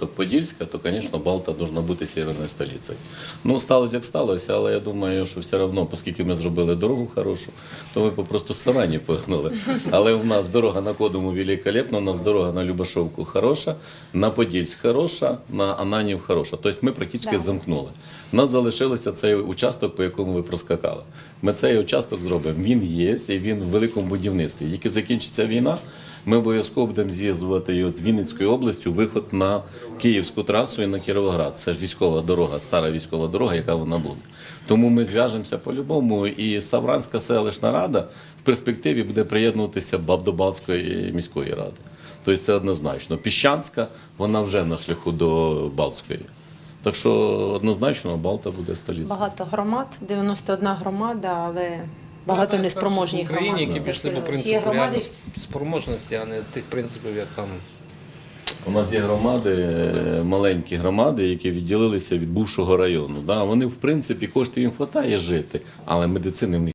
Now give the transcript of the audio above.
То Подільська, то, звісно, Балта повинна бути северною столицею. Ну, сталося як сталося, але я думаю, що все одно, оскільки ми зробили дорогу хорошу, то ми попросту старанні погнали. Але в нас дорога на Кодому великолепна, у нас дорога на Любашовку хороша, на Подільськ хороша, на Ананів хороша. Тобто ми практично Да. замкнули. У нас залишилося цей участок, по якому ви проскакали. Ми цей участок зробимо. Він є, і він в великому будівництві. Як закінчиться війна, ми обов'язково будемо з'їздувати з Вінницькою областю, виход на Київську трасу і на Кіровоград. Це ж військова дорога, стара військова дорога, яка вона буде. Тому ми зв'яжемося по-любому. І Савранська селищна рада в перспективі буде приєднуватися до Балтської міської ради. Тобто це однозначно. Піщанська, вона вже на шляху до Балтської. Так що однозначно Балта буде столицею. Багато громад, 91 громада, але багато неспроможні в Україні, які пішли по принципу реальної реально спроможності, а не тих принципів, як там У нас є громади, е, маленькі громади, які відділилися від бувшого району. Да, вони, в принципі, коштів їм вистачає жити, але медицини в них